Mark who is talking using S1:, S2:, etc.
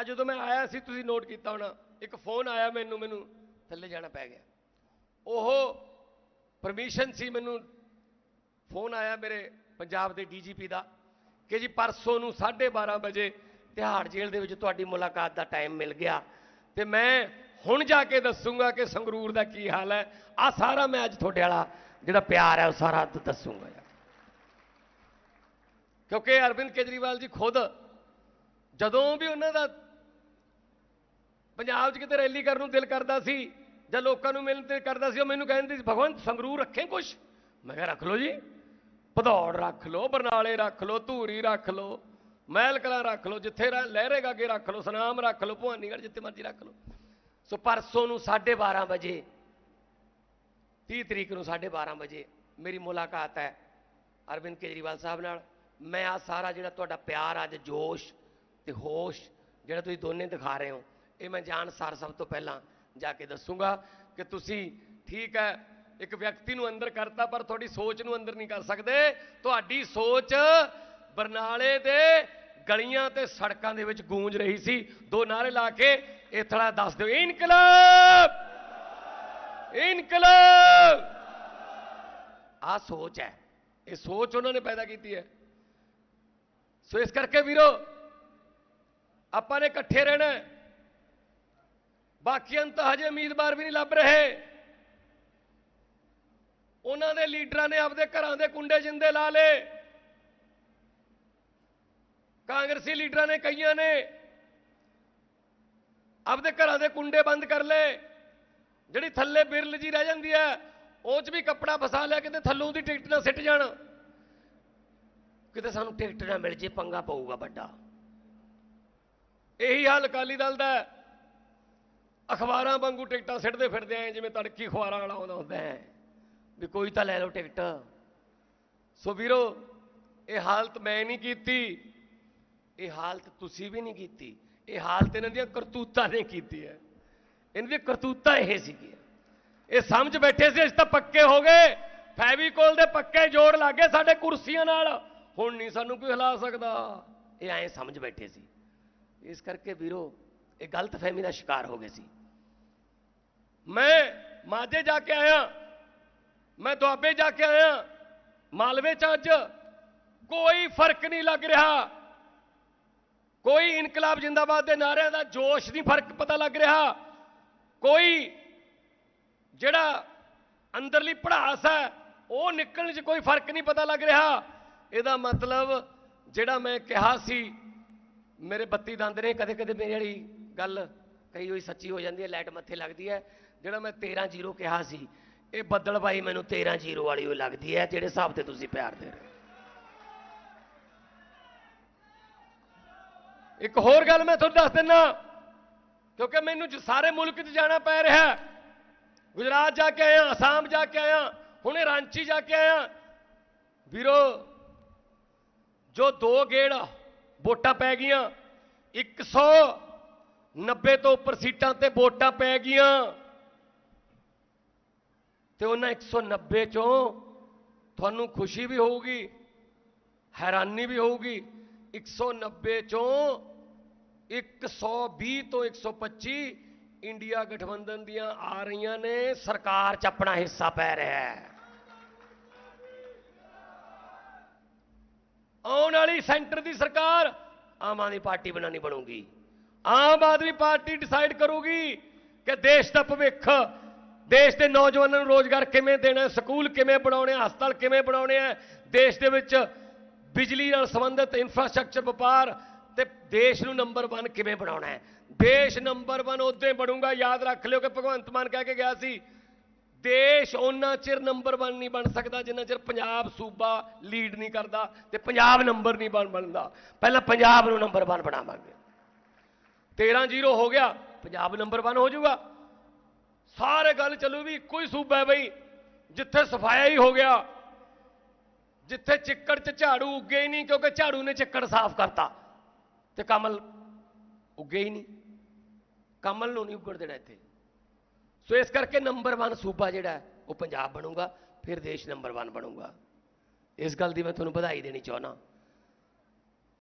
S1: ਅੱਜ ਜਦੋਂ ਮੈਂ ਆਇਆ ਸੀ, ਤੁਸੀਂ ਨੋਟ ਕੀਤਾ ਹੋਣਾ, ਇੱਕ ਫੋਨ ਆਇਆ ਮੈਨੂੰ ਮੈਨੂੰ ਥੱਲੇ ਜਾਣਾ ਪੈ ਗਿਆ। ਉਹ ਪਰਮਿਸ਼ਨ ਸੀ ਮੈਨੂੰ ਫੋਨ ਆਇਆ ਮੇਰੇ ਪੰਜਾਬ ਦੇ ਡੀਜੀਪੀ ਦਾ ਕਿ ਜੀ ਪਰਸੋਂ ਨੂੰ 12:30 ਵਜੇ ਤਿਹਾੜ ਜੇਲ੍ਹ ਦੇ ਵਿੱਚ ਤੁਹਾਡੀ ਮੁਲਾਕਾਤ ਦਾ ਟਾਈਮ ਮਿਲ ਗਿਆ। ਤੇ ਮੈਂ ਹੁਣ ਜਾ ਕੇ ਦੱਸੂਗਾ ਕਿ ਸੰਗਰੂਰ ਦਾ ਕੀ ਹਾਲ ਹੈ। ਆ ਸਾਰਾ ਮੈਂ ਅੱਜ ਤੁਹਾਡੇ ਵਾਲਾ ਜਿਹੜਾ ਪਿਆਰ ਹੈ, ਉਹ ਸਾਰਾ ਦ- ਦੱਸੂਗਾ। ਯਾਰ ਕਿਉਂਕਿ ਅਰਵਿੰਦ ਕੇਜਰੀਵਾਲ ਜੀ ਖੁਦ ਜਦੋਂ ਵੀ ਉਹਨਾਂ ਦਾ ਪੰਜਾਬ 'ਚ ਕਿਤੇ ਰੈਲੀ ਕਰਨ ਨੂੰ ਦਿਲ ਕਰਦਾ ਸੀ, ਜਾਂ ਲੋਕਾਂ ਨੂੰ ਮਿਲਣ ਤੇ ਕਰਦਾ ਸੀ, ਉਹ ਮੈਨੂੰ ਕਹਿੰਦੇ ਸੀ, ਭਗਵੰਤ ਸੰਗਰੂਰ ਰੱਖੇ ਕੁਛ? ਮੈਂ ਕਿਹਾ, ਰੱਖ ਲਓ ਜੀ, ਭਦੌੜ ਰੱਖ ਲਓ, ਬਰਨਾਲੇ ਰੱਖ ਲਓ, ਧੂਰੀ ਰੱਖ ਲਓ ਮਹਿਲ ਕਲਾ ਰੱਖ ਲਓ, ਜਿੱਥੇ ਰ- ਲਹਿਰੇਗਾ ਅੱਗੇ ਰੱਖ ਲਓ, ਸਨਾਮ ਰੱਖ ਲਓ, ਭਵਾਨੀਗੜ੍ਹ ਜਿੱਥੇ ਮਰਜ਼ੀ ਰੱਖ ਲਓ। ਸੋ ਪਰਸੋਂ ਨੂੰ 12:30 ਵਜੇ 30 ਤਰੀਕ ਨੂੰ 12:30 ਵਜੇ ਮੇਰੀ ਮੁਲਾਕਾਤ ਹੈ ਅਰਵਿੰਦ ਕੇਜਰੀਵਾਲ ਸਾਹਿਬ ਨਾਲ। ਮੈਂ ਆ ਸਾਰਾ ਜਿਹੜਾ ਤੁਹਾਡਾ ਪਿਆਰ, ਅੱਜ ਜੋਸ਼ ਤੇ ਹੋਸ਼, ਜਿਹੜਾ ਤੁਸੀਂ ਦੋਨੇ ਦਿਖਾ ਰਹੇ ਹੋ ਇਹ ਮੈਂ ਜਾਣ ਸਾਰ ਸਭ ਤੋਂ ਪਹਿਲਾਂ ਜਾ ਕੇ ਦੱਸੂਗਾ ਕਿ ਤੁਸੀਂ ਠੀਕ ਹੈ, ਇੱਕ ਵਿਅਕਤੀ ਨੂੰ ਅੰਦਰ ਕਰਤਾ, ਪਰ ਤੁਹਾਡੀ ਸੋਚ ਨੂੰ ਅੰਦਰ ਨਹੀਂ ਕਰ ਸਕਦੇ। ਤੁਹਾਡੀ ਸੋਚ ਬਰਨਾਲੇ ਦੇ ਗਲੀਆਂ ਤੇ ਸੜਕਾਂ ਦੇ ਵਿੱਚ ਗੂੰਜ ਰਹੀ ਸੀ। ਦੋ ਨਾਰੇ ਲਾ ਕੇ ਇਹ ਥੜਾ ਦੱਸ ਦਿਓ, ਇਨਕਲਾਬ! ਇਨਕਲਾਬ! ਆ ਸੋਚ ਹੈ। ਇਹ ਸੋਚ ਉਹਨਾਂ ਨੇ ਪੈਦਾ ਕੀਤੀ ਹੈ। ਸੋ ਇਸ ਕਰਕੇ ਵੀਰੋ, ਆਪਾਂ ਨੇ ਇਕੱਠੇ ਰਹਿਣਾ ਹੈ। ਬਾਕੀਆਂ ਨੂੰ ਤਾਂ ਹਜੇ ਉਮੀਦਵਾਰ ਵੀ ਨਹੀਂ ਲੱਭ ਰਹੇ। ਉਹਨਾਂ ਦੇ ਲੀਡਰਾਂ ਨੇ ਆਪਦੇ ਘਰਾਂ ਦੇ ਕੁੰਡੇ ਜਿੰਦੇ ਲਾ ਲਏ। ਕਾਂਗਰਸੀ ਲੀਡਰਾਂ ਨੇ ਕਈਆਂ ਨੇ ਆਪਦੇ ਘਰਾਂ ਦੇ ਕੁੰਡੇ ਬੰਦ ਕਰ ਲਏ। ਜਿਹੜੀ ਥੱਲੇ ਬਿਰਲ ਜੀ ਰਹਿ ਜਾਂਦੀ ਹੈ, ਉਹ 'ਚ ਵੀ ਕੱਪੜਾ ਫਸਾ ਲਿਆ, ਕਿਤੇ ਥੱਲੋਂ ਦੀ ਟਿਕਟ ਨਾ ਸਿੱਟ ਜਾਣ। ਕਿਤੇ ਸਾਨੂੰ ਟਿਕਟ ਨਾ ਮਿਲ ਜੇ, ਪੰਗਾ ਪਊਗਾ ਵੱਡਾ। ਇਹੀ ਹਾਲ ਅਕਾਲੀ ਦਲ ਦਾ ਹੈ। ਅਖਬਾਰਾਂ ਵਾਂਗੂ ਟਿਕਟਾਂ ਸਿੱਟਦੇ ਫਿਰਦੇ ਆਂ, ਜਿਵੇਂ ਤੜਕੀ ਅਖਬਾਰਾਂ ਵਾਲਾ ਆਉਂਦਾ ਹੁੰਦਾ ਹੈ। ਵੀ ਕੋਈ ਤਾਂ ਲੈ ਲਓ ਟਿਕਟ। ਸੋ ਵੀਰੋ, ਇਹ ਹਾਲਤ ਮੈਂ ਨਹੀਂ ਕੀਤੀ। ਇਹ ਹਾਲਤ ਤੁਸੀਂ ਵੀ ਨਹੀਂ ਕੀਤੀ। ਇਹ ਹਾਲਤ ਇਹਨਾਂ ਦੀਆਂ ਕਰਤੂਤਾਂ ਨੇ ਕੀਤੀ ਹੈ। ਇਹਨਾਂ ਦੀਆਂ ਕਰਤੂਤਾਂ ਇਹ ਸੀਗੀਆਂ। ਇਹ ਸਮਝ ਬੈਠੇ ਸੀ, ਅਸੀਂ ਤਾਂ ਪੱਕੇ ਹੋ ਗਏ। ਫੈਵੀਕੋਲ ਦੇ ਪੱਕੇ ਜੋੜ ਲੱਗੇ ਸਾਡੇ ਕੁਰਸੀਆਂ ਨਾਲ। ਹੁਣ ਨਹੀਂ ਸਾਨੂੰ ਕੋਈ ਹਿਲਾ ਸਕਦਾ। ਇਹ ਐਂ ਸਮਝ ਬੈਠੇ ਸੀ। ਇਸ ਕਰਕੇ ਵੀਰੋ, ਇਹ ਗਲਤ ਫਹਿਮੀ ਦਾ ਸ਼ਿਕਾਰ ਹੋ ਗਏ ਸੀ। ਮੈਂ ਮਾਝੇ ਜਾ ਕੇ ਆਇਆ। ਮੈਂ ਦੁਆਬੇ ਜਾ ਕੇ ਆਇਆ। ਮਾਲਵੇ ਚ ਅੱਜ ਕੋਈ ਫ਼ਰਕ ਨਹੀਂ ਲੱਗ ਰਿਹਾ। ਕੋਈ ਇਨਕਲਾਬ ਜਿੰਦਾਬਾਦ ਦੇ ਨਾਰਿਆਂ ਦਾ ਜੋਸ਼ ਨਹੀਂ ਫ਼ਰਕ ਪਤਾ ਲੱਗ ਰਿਹਾ। ਕੋਈ ਜਿਹੜਾ ਅੰਦਰਲੀ ਪੜਾਸ ਹੈ, ਉਹ ਨਿਕਲਣ 'ਚ ਕੋਈ ਫ਼ਰਕ ਨਹੀਂ ਪਤਾ ਲੱਗ ਰਿਹਾ। ਇਹਦਾ ਮਤਲਬ ਜਿਹੜਾ ਮੈਂ ਕਿਹਾ ਸੀ, ਮੇਰੇ ਬੱਤੀ ਦੰਦ ਨੇ ਕਦੇ ਕਦੇ ਮੇਰੀ ਵਾਲੀ ਗੱਲ ਕਈ ਹੋਈ ਸੱਚੀ ਹੋ ਜਾਂਦੀ ਹੈ, ਲਾਈਟ ਮੱਥੇ ਲੱਗਦੀ ਹੈ। ਜਿਹੜਾ ਮੈਂ 13 ਜ਼ੀਰੋ ਕਿਹਾ ਸੀ, ਇਹ ਬੱਦਲ ਬਾਈ ਮੈਨੂੰ 13 ਜ਼ੀਰੋ ਵਾਲੀ ਉਹ ਲੱਗਦੀ ਹੈ, ਜਿਹੜੇ ਹਿਸਾਬ ਤੇ ਤੁਸੀਂ ਪਿਆਰ ਦੇ ਰਹੇ ਹੋ। ਇੱਕ ਹੋਰ ਗੱਲ ਮੈਂ ਤੁਹਾਨੂੰ ਦੱਸ ਦਿੰਨਾ, ਕਿਉਂਕਿ ਮੈਨੂੰ ਜ- ਸਾਰੇ ਮੁਲਕ 'ਚ ਜਾਣਾ ਪੈ ਰਿਹਾ ਗੁਜਰਾਤ ਜਾ ਕੇ ਆਇਆ, ਅਸਾਮ ਜਾ ਕੇ ਆਇਆ, ਹੁਣੇ ਰਾਂਚੀ ਜਾ ਕੇ ਆਇਆ। ਵੀਰੋ, ਜੋ ਦੋ ਗੇੜ ਵੋਟਾਂ ਪੈ ਗਈਆਂ 190 ਤੋਂ ਉੱਪਰ ਸੀਟਾਂ ਤੇ ਵੋਟਾਂ ਪੈ ਗਈਆਂ। ਤੇ ਉਹਨਾਂ 190 ਚੋਂ ਤੁਹਾਨੂੰ ਖੁਸ਼ੀ ਵੀ ਹੋਊਗੀ, ਹੈਰਾਨੀ ਵੀ ਹੋਊਗੀ। 190 ਚੋਂ 120 ਤੋਂ 125 ਇੰਡੀਆ ਗਠਬੰਧਨ ਦੀਆਂ ਆ ਰਹੀਆਂ ਨੇ। ਸਰਕਾਰ 'ਚ ਆਪਣਾ ਹਿੱਸਾ ਪੈ ਰਿਹਾ ਹੈ। ਆਉਣ ਵਾਲੀ ਸੈਂਟਰ ਦੀ ਸਰਕਾਰ ਆਮ ਆਦਮੀ ਪਾਰਟੀ ਬਣਾਣੀ ਬਣੂਗੀ। ਆਮ ਆਦਮੀ ਪਾਰਟੀ ਡਿਸਾਈਡ ਕਰੂਗੀ ਕਿ ਦੇਸ਼ ਦਾ ਭਵਿੱਖ ਦੇਸ਼ ਦੇ ਨੌਜਵਾਨਾਂ ਨੂੰ ਰੋਜ਼ਗਾਰ ਕਿਵੇਂ ਦੇਣਾ, ਸਕੂਲ ਕਿਵੇਂ ਬਣਾਉਣੇ, ਹਸਪਤਾਲ ਕਿਵੇਂ ਬਣਾਉਣੇ ਆ? ਦੇਸ਼ ਦੇ ਵਿੱਚ ਬਿਜਲੀ ਨਾਲ ਸੰਬੰਧਿਤ ਇਨਫਰਾਸਟ੍ਰਕਚਰ ਵਪਾਰ ਤੇ ਦੇਸ਼ ਨੂੰ ਨੰਬਰ 1 ਕਿਵੇਂ ਬਣਾਉਣਾ ਹੈ? ਦੇਸ਼ ਨੰਬਰ 1 ਉਦੋਂ ਬਣੂਗਾ, ਯਾਦ ਰੱਖ ਲਿਓ ਕਿ ਭਗਵੰਤ ਮਾਨ ਕਹਿ ਕੇ ਗਿਆ ਸੀ, ਦੇਸ਼ ਉਹਨਾਂ ਚਿਰ ਨੰਬਰ 1 ਨਹੀਂ ਬਣ ਸਕਦਾ, ਜਿੰਨਾ ਚਿਰ ਪੰਜਾਬ ਸੂਬਾ ਲੀਡ ਨਹੀਂ ਕਰਦਾ ਤੇ ਪੰਜਾਬ ਨੰਬਰ ਨਹੀਂ ਬਣ ਬਣਦਾ। ਪਹਿਲਾਂ ਪੰਜਾਬ ਨੂੰ ਨੰਬਰ 1 ਬਣਾਵਾਂਗੇ। 13 ਜ਼ੀਰੋ ਹੋ ਗਿਆ, ਪੰਜਾਬ ਨੰਬਰ 1 ਹੋ ਜਾਊਗਾ। ਸਾਰੇ ਗੱਲ ਚੱਲੂ ਵੀ ਇੱਕੋ ਹੀ ਸੂਬਾ ਹੈ ਬਈ, ਜਿੱਥੇ ਸਫਾਇਆ ਹੀ ਹੋ ਗਿਆ, ਜਿੱਥੇ ਚਿੱਕੜ 'ਚ ਝਾੜੂ ਉੱਗੇ ਹੀ ਨਹੀਂ, ਕਿਉਂਕਿ ਝਾੜੂ ਨੇ ਚਿੱਕੜ ਸਾਫ਼ ਕਰਤਾ। ਤੇ ਕਮਲ ਉੱਗੇ ਹੀ ਨਹੀਂ, ਕਮਲ ਨੂੰ ਨਹੀਂ ਉੱਗੜ ਦੇਣਾ ਇੱਥੇ। ਸੋ ਇਸ ਕਰਕੇ ਨੰਬਰ 1 ਸੂਬਾ ਜਿਹੜਾ ਉਹ ਪੰਜਾਬ ਬਣੂਗਾ, ਫਿਰ ਦੇਸ਼ ਨੰਬਰ 1 ਬਣੂਗਾ। ਇਸ ਗੱਲ ਦੀ ਮੈਂ ਤੁਹਾਨੂੰ ਵਧਾਈ ਦੇਣੀ ਚਾਹੁੰਦਾ।